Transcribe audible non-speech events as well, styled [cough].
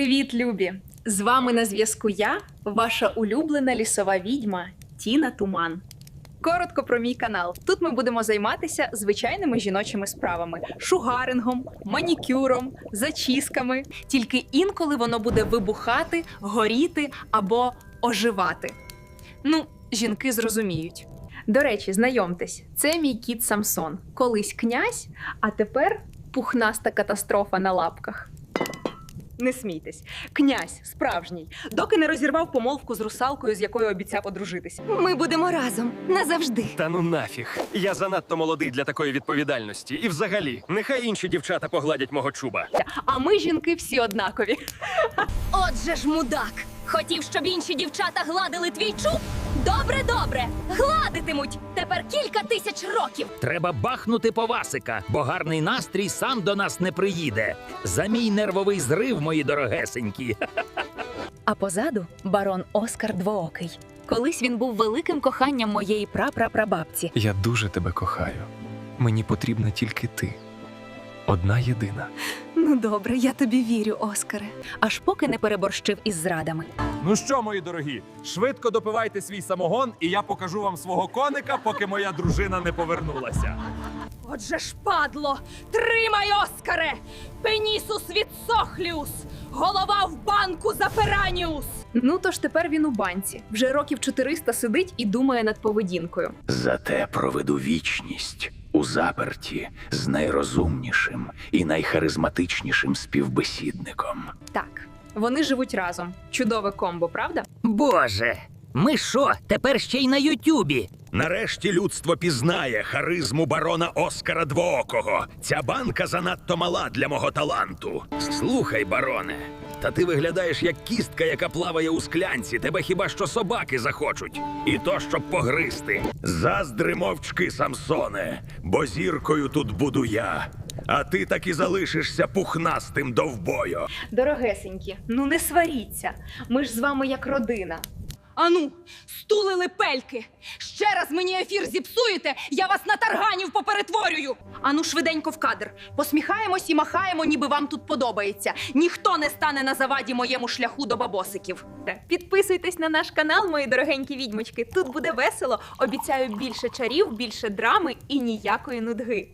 Привіт, любі! З вами на зв'язку я, ваша улюблена лісова відьма Тіна Туман. Коротко про мій канал. Тут ми будемо займатися звичайними жіночими справами: шугарингом, манікюром, зачісками. Тільки інколи воно буде вибухати, горіти або оживати. Ну, жінки зрозуміють. До речі, знайомтесь, це мій кіт Самсон. Колись князь, а тепер пухнаста катастрофа на лапках. Не смійтесь, князь справжній, доки не розірвав помолвку з русалкою, з якою обіцяв одружитись. Ми будемо разом назавжди. Та ну нафіг. Я занадто молодий для такої відповідальності. І взагалі, нехай інші дівчата погладять мого чуба. А ми, жінки, всі однакові. Отже ж, мудак. Хотів, щоб інші дівчата гладили твій чуб? Добре, добре. Гладитимуть. Тепер кілька тисяч років. Треба бахнути по Васика, бо гарний настрій сам до нас не приїде. За мій нервовий зрив, мої дорогесенькі. [laughs] А позаду барон Оскар Двоокий. Колись він був великим коханням моєї прапрапрабабці. Я дуже тебе кохаю. Мені потрібна тільки ти. Одна єдина. Ну добре, я тобі вірю, Оскаре. Аж поки не переборщив із зрадами. Ну що, мої дорогі, швидко допивайте свій самогон, і я покажу вам свого коника, поки моя дружина не повернулася. Отже ж, падло, тримай, Оскаре! Пенісус від Сохліус! Голова в банку за Фераніус! Ну то ж тепер він у банці. Вже років 400 сидить і думає над поведінкою. Зате проведу вічність у заперті з найрозумнішим і найхаризматичнішим співбесідником. Так, вони живуть разом. Чудове комбо, правда? Боже, ми що, тепер ще й на Ютюбі? Нарешті людство пізнає харизму барона Оскара Двоокого. Ця банка занадто мала для мого таланту. Слухай, бароне. Та ти виглядаєш як кістка, яка плаває у склянці. Тебе хіба що собаки захочуть. І то, щоб погризти. Заздри мовчки, Самсоне, бо зіркою тут буду я. А ти так і залишишся пухнастим довбою. Дорогесенькі, ну не сваріться. Ми ж з вами як родина. Ану, стулили пельки. Ще раз мені ефір зіпсуєте, я вас на тарганів поперетворюю. Ану, швиденько в кадр. Посміхаємось і махаємо, ніби вам тут подобається. Ніхто не стане на заваді моєму шляху до бабосиків. Підписуйтесь на наш канал, мої дорогенькі відьмочки. Тут буде весело. Обіцяю більше чарів, більше драми і ніякої нудги.